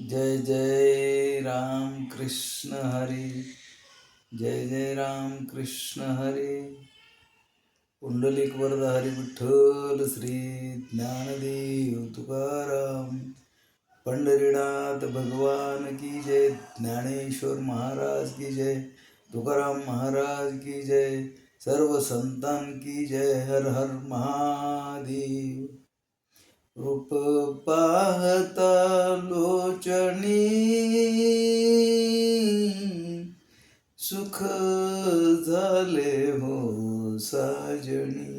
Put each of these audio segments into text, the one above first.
जय जय राम कृष्ण हरी जय जय राम कृष्ण हरी। पुंडलिक वरद हरी विठ्ठल श्री ज्ञानदेव तुकाराम। पंढरीनाथ भगवान की जय ज्ञानेश्वर महाराज की जय तुकाराम महाराज की जय सर्व संतान की जय हर हर महादेव। रूप पाहता लोचनी सुख झाले हो साजणी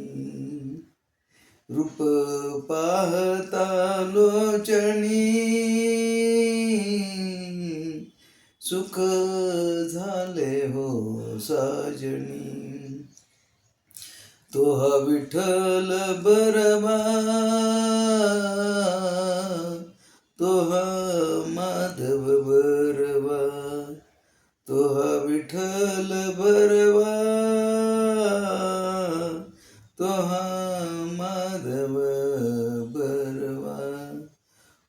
रूप पाहता लोचनी सुख झाले हो साजणी तो हा विठ्ठल बरबा बरवा तो हा विठ्ठल बरवा तो हा माधव बरवा.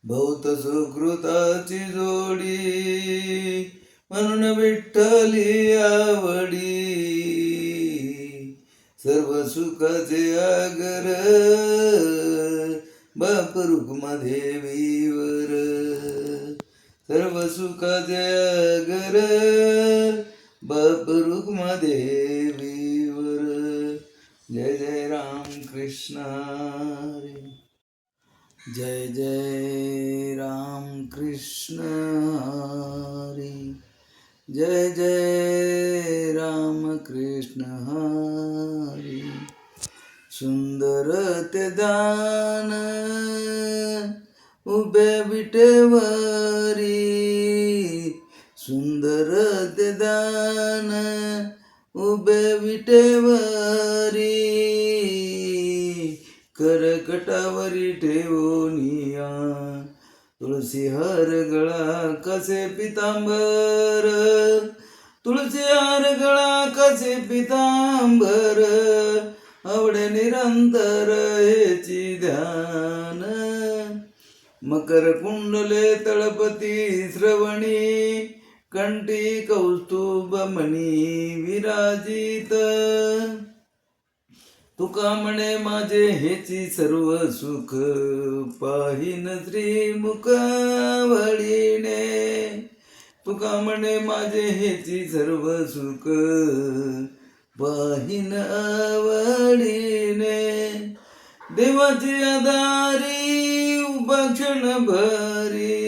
बहुत सुकृताची जोडी म्हणून विठ्ठली आवडी. सर्व सुखाचे आगर बाप रुक्मादेवीवर सर्व सुख जगर बाप रुक्मादेवीवर जय जय राम कृष्ण जय जय राम कृष्ण हरी. जय जय राम कृष्ण हरी. सुंदर ते दान उभे विटेवरी सुंदर ते दान. उभे विटेवरी करकटावरी ठेवोनिया तुळसी हर गळा कसे पितांबर? तुळसी हर गळा कसे पितांबर? आवडे निरंतर हेची ध्यान. मकर कुंडले तळपती श्रवणी कंठी कौस्तुभ मणी विराजित. तुका म्हणे माझे हेची सर्व सुख पाहिन श्रीमुख वळीने तुका म्हणे माझे हेची सर्व सुख पाहिन आवडीने देवाची आधारी क्षण भरी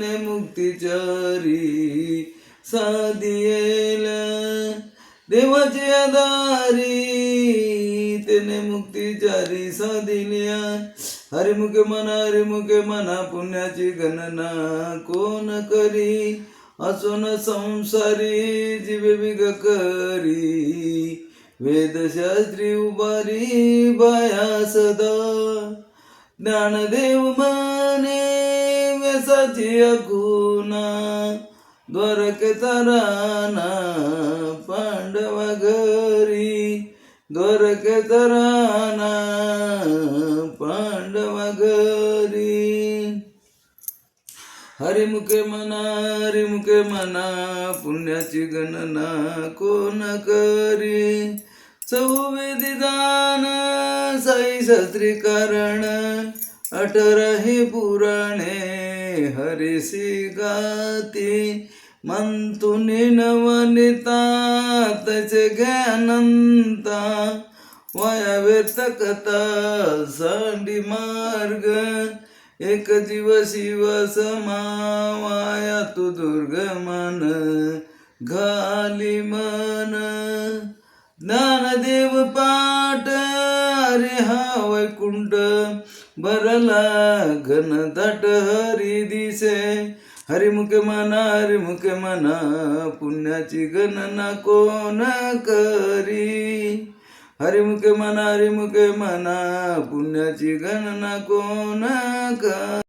मुक्ती चारी सादयल्या देवाची आधारी तेने मुक्तिचारी साधिल्या हरिमुखे मना हरिमुखे मना पुण्याची गणना कोण करी? असून संसारी जीवे बिग करी. वेदशास्त्री उभारी बाया सदा. ज्ञानदेव माने व्यसाची अकुना द्वारकेचा राणा पांडवा घरी द्वारकेचा राणा पांडवा घरी. हरिमुखे मना हरिमुखे मना पुण्याची गणना कोण करी? चौवेदी साई शास्त्री कारण पुराणे हरिसी गाती मंतुनी नवनिता त्याचे ज्ञानंता वाया व्यर्थ सांडी मार्ग एक दिवस शिव समावाया तू दुर्गमन घाली मन. ज्ञानदेव पाट अरे हा वैकुंठ भरला घन तट हरी दिसे हरिमुख मना हरिमुख मना पुण्याची गणना कोण करी? हरिमुख मना हरिमुख मना पुण्याची गणना कोण करी?